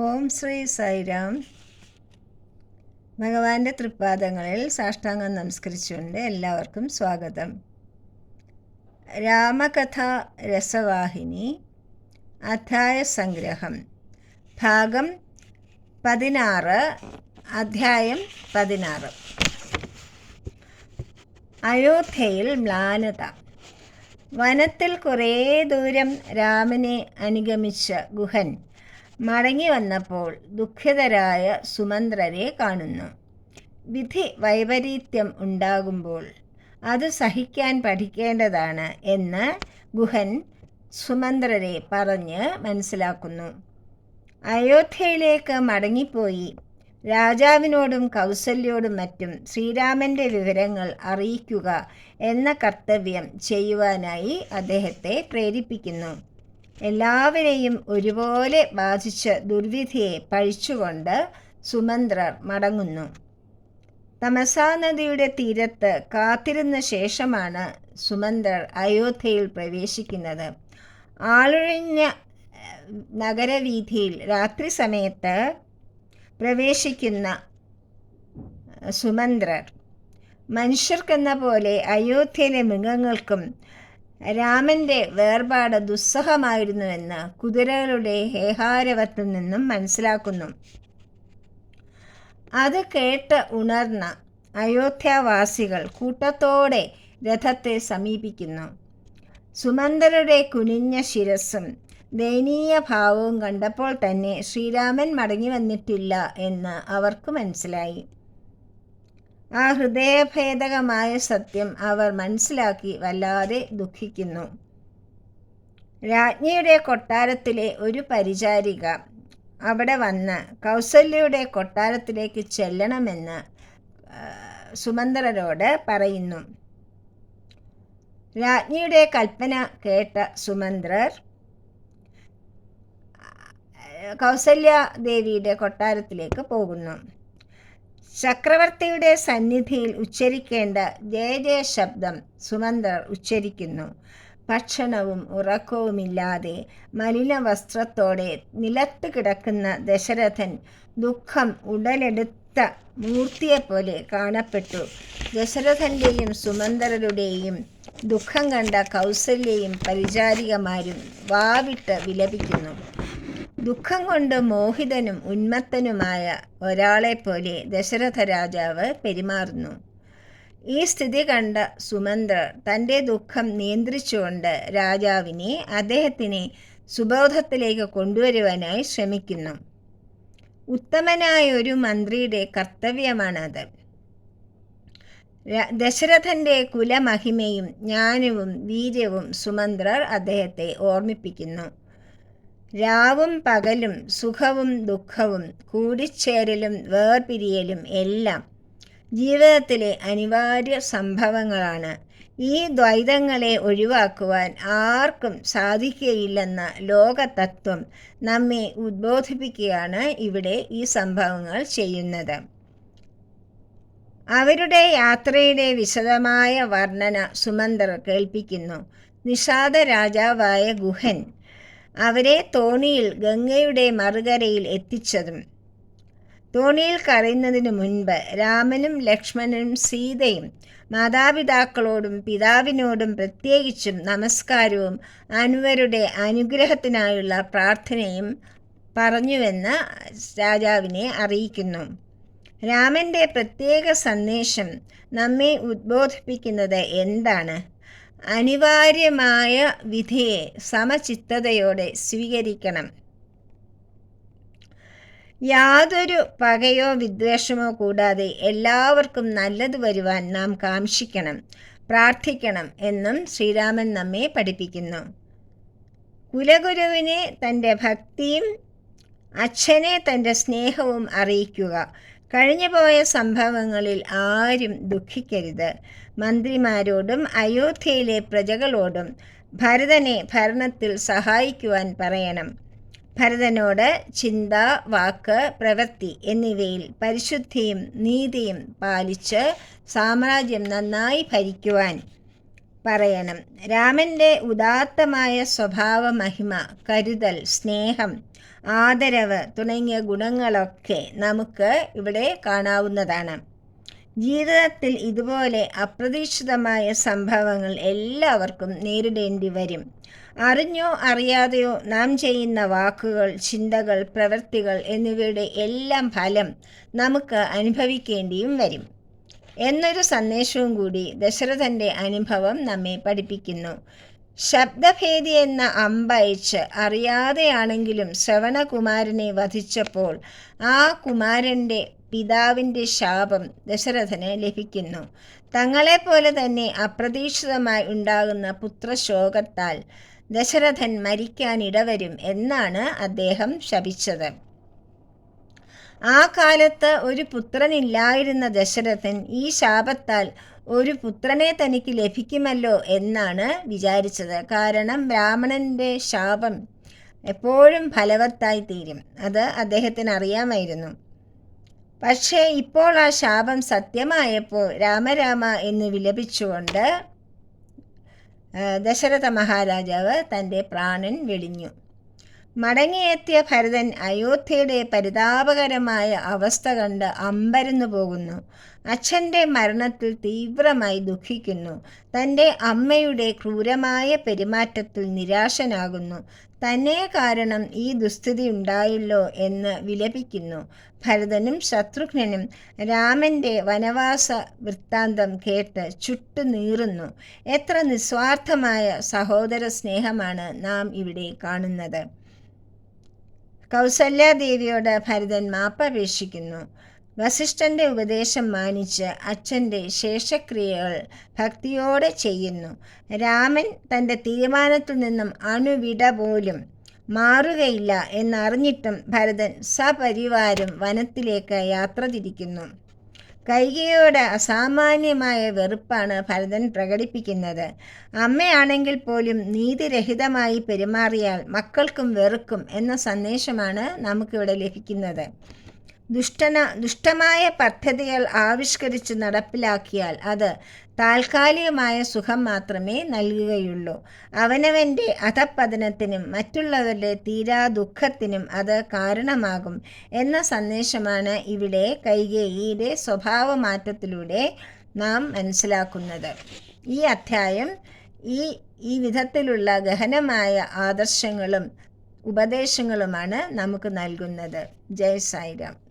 ഓം ശ്രീ സൈറാം ഭഗവാന്റെ തൃപ്പാദങ്ങളിൽ സാഷ്ടാംഗം നമസ്കരിച്ചുകൊണ്ട് എല്ലാവർക്കും സ്വാഗതം. രാമകഥ രസവാഹിനി അധ്യായ സംഗ്രഹം ഭാഗം പതിനാറ് അധ്യായം പതിനാറ്. അയോധ്യയിൽ മ്ലാനത. വനത്തിൽ കുറേ ദൂരം രാമനെ അനുഗമിച്ച ഗുഹൻ മടങ്ങി വന്നപ്പോൾ ദുഃഖിതരായ സുമന്ത്രരെ കാണുന്നു. വിധി വൈപരീത്യം ഉണ്ടാകുമ്പോൾ അത് സഹിക്കാൻ പഠിക്കേണ്ടതാണ് എന്ന് ഗുഹൻ സുമന്ത്രരെ പറഞ്ഞ് മനസ്സിലാക്കുന്നു. അയോധ്യയിലേക്ക് മടങ്ങിപ്പോയി രാജാവിനോടും കൗസല്യോടും മറ്റും ശ്രീരാമന്റെ വിവരങ്ങൾ അറിയിക്കുക എന്ന കർത്തവ്യം ചെയ്യുവാനായി അദ്ദേഹത്തെ പ്രേരിപ്പിക്കുന്നു. എല്ലാവരെയും ഒരുപോലെ ബാധിച്ച ദുർവിധിയെ പഴിച്ചുകൊണ്ട് സുമന്ത്രർ മടങ്ങുന്നു. തമസാ നദിയുടെ തീരത്ത് കാത്തിരുന്ന ശേഷമാണ് സുമന്ത്രർ അയോധ്യയിൽ പ്രവേശിക്കുന്നത്. ആളൊഴിഞ്ഞ നഗരവീഥിയിൽ രാത്രി സമയത്ത് പ്രവേശിക്കുന്ന സുമന്ത്രർ മനുഷ്യർക്കെന്ന പോലെ അയോധ്യയിലെ മൃഗങ്ങൾക്കും രാമന്റെ വേർപാട് ദുസ്സഹമായിരുന്നുവെന്ന് കുതിരകളുടെ ഹേഹാരവത്തിൽ നിന്നും മനസ്സിലാക്കുന്നു. അത് കേട്ട് ഉണർന്ന അയോധ്യാവാസികൾ കൂട്ടത്തോടെ രഥത്തെ സമീപിക്കുന്നു. സുമന്തരുടെ കുനിഞ്ഞ ശിരസ്സും ദയനീയ ഭാവവും കണ്ടപ്പോൾ തന്നെ ശ്രീരാമൻ മടങ്ങി വന്നിട്ടില്ല എന്ന് അവർക്ക് മനസ്സിലായി. ആ ഹൃദയഭേദകമായ സത്യം അവർ മനസ്സിലാക്കി വല്ലാതെ ദുഃഖിക്കുന്നു. രാജ്ഞിയുടെ കൊട്ടാരത്തിലെ ഒരു പരിചാരിക അവിടെ വന്ന് കൗസല്യയുടെ കൊട്ടാരത്തിലേക്ക് ചെല്ലണമെന്ന് സുമന്ത്രരോട് പറയുന്നു. രാജ്ഞിയുടെ കൽപ്പന കേട്ട സുമന്ത്രർ കൗസല്യ ദേവിയുടെ കൊട്ടാരത്തിലേക്ക് പോകുന്നു. ചക്രവർത്തിയുടെ സന്നിധിയിൽ ഉച്ചരിക്കേണ്ട ജയ ജയ ശബ്ദം സുമന്ത്രർ ഉച്ചരിക്കുന്നു. ഭക്ഷണവും ഉറക്കവുമില്ലാതെ മലിന വസ്ത്രത്തോടെ നിലത്ത് കിടക്കുന്ന ദശരഥൻ ദുഃഖം ഉടലെടുത്ത മൂർത്തിയെപ്പോലെ കാണപ്പെട്ടു. ദശരഥന്റെയും സുമന്തരരുടെയും ദുഃഖം കണ്ട കൗസല്യയും പരിചാരികമാരും വാവിട്ട് വിലപിക്കുന്നു. ദുഃഖം കൊണ്ട് മോഹിതനും ഉന്മത്തനുമായ ഒരാളെപ്പോലെ ദശരഥ രാജാവ് പെരുമാറുന്നു. ഈ സ്ഥിതി കണ്ട സുമന്ത്രർ തന്റെ ദുഃഖം നിയന്ത്രിച്ചുകൊണ്ട് രാജാവിനെ അദ്ദേഹത്തിനെ സുബോധത്തിലേക്ക് കൊണ്ടുവരുവാനായി ശ്രമിക്കുന്നു. ഉത്തമനായ ഒരു മന്ത്രിയുടെ കർത്തവ്യമാണത്. ദശരഥന്റെ കുലമഹിമയും ജ്ഞാനവും വീര്യവും സുമന്ത്രർ അദ്ദേഹത്തെ ഓർമ്മിപ്പിക്കുന്നു. രാവും പകലും സുഖവും ദുഃഖവും കൂടിച്ചേരലും വേർപിരിയലും എല്ലാം ജീവിതത്തിലെ അനിവാര്യ സംഭവങ്ങളാണ്. ഈ ദ്വൈതങ്ങളെ ഒഴിവാക്കുവാൻ ആർക്കും സാധിക്കുകയില്ലെന്ന ലോകതത്വം നമ്മെ ഉദ്ബോധിപ്പിക്കുകയാണ് ഇവിടെ ഈ സംഭവങ്ങൾ ചെയ്യുന്നത്. അവരുടെ യാത്രയുടെ വിശദമായ വർണന സുമന്തർ കേൾപ്പിക്കുന്നു. നിഷാദ രാജാവായ ഗുഹൻ അവരെ തോണിയിൽ ഗംഗയുടെ മറുകരയിൽ എത്തിച്ചതും. തോണിയിൽ കരയുന്നതിന് മുൻപ് രാമനും ലക്ഷ്മണനും സീതയും മാതാപിതാക്കളോടും പിതാവിനോടും പ്രത്യേകിച്ചും നമസ്കാരവും അനുവരുടെ അനുഗ്രഹത്തിനായുള്ള പ്രാർത്ഥനയും പറഞ്ഞുവെന്ന് രാജാവിനെ അറിയിക്കുന്നു. രാമന്റെ പ്രത്യേക സന്ദേശം നമ്മെ ഉദ്ബോധിപ്പിക്കുന്നത് എന്താണ്? അനിവാര്യമായ വിധിയെ സമചിത്തതയോടെ സ്വീകരിക്കണം. യാതൊരു പകയോ വിദ്വേഷമോ കൂടാതെ എല്ലാവർക്കും നല്ലത് വരുവാൻ നാം കാംക്ഷിക്കണം പ്രാർത്ഥിക്കണം എന്നും ശ്രീരാമൻ നമ്മെ പഠിപ്പിക്കുന്നു. കുലഗുരുവിനെ തന്റെ ഭക്തിയും അച്ഛനെ തന്റെ സ്നേഹവും അറിയിക്കുക. കഴിഞ്ഞുപോയ സംഭവങ്ങളിൽ ആരും ദുഃഖിക്കരുത്. മന്ത്രിമാരോടും അയോധ്യയിലെ പ്രജകളോടും ഭരതനെ ഭരണത്തിൽ സഹായിക്കുവാൻ പറയണം. ഭരതനോട് ചിന്ത വാക്ക് പ്രവൃത്തി എന്നിവയിൽ പരിശുദ്ധിയും നീതിയും പാലിച്ച് സാമ്രാജ്യം നന്നായി ഭരിക്കുവാൻ പറയണം. രാമന്റെ ഉദാത്തമായ സ്വഭാവ മഹിമ കരുതൽ സ്നേഹം ആദരവ് തുടങ്ങിയ ഗുണങ്ങളൊക്കെ നമുക്ക് ഇവിടെ കാണാവുന്നതാണ്. ജീവിതത്തിൽ ഇതുപോലെ അപ്രതീക്ഷിതമായ സംഭവങ്ങൾ എല്ലാവർക്കും നേരിടേണ്ടി വരും. അറിഞ്ഞോ അറിയാതെയോ നാം ചെയ്യുന്ന വാക്കുകൾ ചിന്തകൾ പ്രവൃത്തികൾ എന്നിവയുടെ എല്ലാം ഫലം നമുക്ക് അനുഭവിക്കേണ്ടിയും വരും. എന്നൊരു സന്ദേശവും കൂടി ദശരഥന്റെ അനുഭവം നമ്മെ പഠിപ്പിക്കുന്നു. ശബ്ദഭേദി എന്ന അമ്പയച്ച് അറിയാതെയാണെങ്കിലും ശ്രവണകുമാരനെ വധിച്ചപ്പോൾ ആ കുമാരന്റെ പിതാവിന്റെ ശാപം ദശരഥന് ലഭിക്കുന്നു. തങ്ങളെപ്പോലെ തന്നെ അപ്രതീക്ഷിതമായി ഉണ്ടാകുന്ന പുത്രശോകത്താൽ ദശരഥൻ മരിക്കാനിടവരും എന്നാണ് അദ്ദേഹം ശപിച്ചത്. ആ കാലത്ത് ഒരു പുത്രനില്ലായിരുന്ന ദശരഥൻ ഈ ശാപത്താൽ ഒരു പുത്രനെ തനിക്ക് ലഭിക്കുമല്ലോ എന്നാണ് വിചാരിച്ചത്. കാരണം ബ്രാഹ്മണന്റെ ശാപം എപ്പോഴും ഫലവത്തായി തീരും. അത് അദ്ദേഹത്തിന് അറിയാമായിരുന്നു പക്ഷേ ഇപ്പോൾ ആ ശാപം സത്യമായപ്പോൾ രാമരാമ എന്ന് വിലപിച്ചുകൊണ്ട് ദശരഥ മഹാരാജാവ് തന്റെ പ്രാണൻ വെടിഞ്ഞു. മടങ്ങിയെത്തിയ ഭരതൻ അയോധ്യയുടെ പരിതാപകരമായ അവസ്ഥ കണ്ട് അമ്പരന്നു പോകുന്നു. അച്ഛന്റെ മരണത്തിൽ തീവ്രമായി ദുഃഖിക്കുന്നു. തന്റെ അമ്മയുടെ ക്രൂരമായ പെരുമാറ്റത്തിൽ നിരാശനാകുന്നു. തന്നെ കാരണം ഈ ദുസ്ഥിതി ഉണ്ടായല്ലോ എന്ന് വിലപിക്കുന്നു. ഭരതനും ശത്രുഘ്നനും രാമന്റെ വനവാസ വൃത്താന്തം കേട്ട് ചുട്ടു നീറുന്നു. എത്ര നിസ്വാർത്ഥമായ സഹോദര സ്നേഹമാണ് നാം ഇവിടെ കാണുന്നത്. കൗസല്യാദേവിയോട് ഭരതൻ മാപ്പപേക്ഷിക്കുന്നു വസിഷ്ഠന്റെ ഉപദേശം മാനിച്ച് അച്ഛന്റെ ശേഷക്രിയകൾ ഭക്തിയോടെ ചെയ്യുന്നു. രാമൻ തന്റെ തീരുമാനത്തിൽ നിന്നും അണുവിട പോലും മാറുകയില്ല എന്നറിഞ്ഞിട്ടും ഭരതൻ സപരിവാരം വനത്തിലേക്ക് യാത്ര തിരിക്കുന്നു. കൈകയോട് അസാമാന്യമായ വെറുപ്പാണ് ഭരതൻ പ്രകടിപ്പിക്കുന്നത്. അമ്മയാണെങ്കിൽ പോലും നീതിരഹിതമായി പെരുമാറിയാൽ മക്കൾക്കും വെറുക്കും എന്ന സന്ദേശമാണ് നമുക്കിവിടെ ലഭിക്കുന്നത്. ദുഷ്ടന ദുഷ്ടമായ പദ്ധതികൾ ആവിഷ്കരിച്ച് നടപ്പിലാക്കിയാൽ അത് താൽക്കാലികമായ സുഖം മാത്രമേ നൽകുകയുള്ളൂ. അവനവന്റെ അധപ്പതനത്തിനും മറ്റുള്ളവരുടെ തീരാ ദുഃഖത്തിനും അത് കാരണമാകും എന്ന സന്ദേശമാണ് ഇവിടെ കൈകേയിയുടെ സ്വഭാവമാറ്റത്തിലൂടെ നാം മനസ്സിലാക്കുന്നത്. ഈ അധ്യായം ഈ ഈ വിധത്തിലുള്ള ഗഹനമായ ആദർശങ്ങളും ഉപദേശങ്ങളുമാണ് നമുക്ക് നൽകുന്നത്. ജയ് സായിരാം.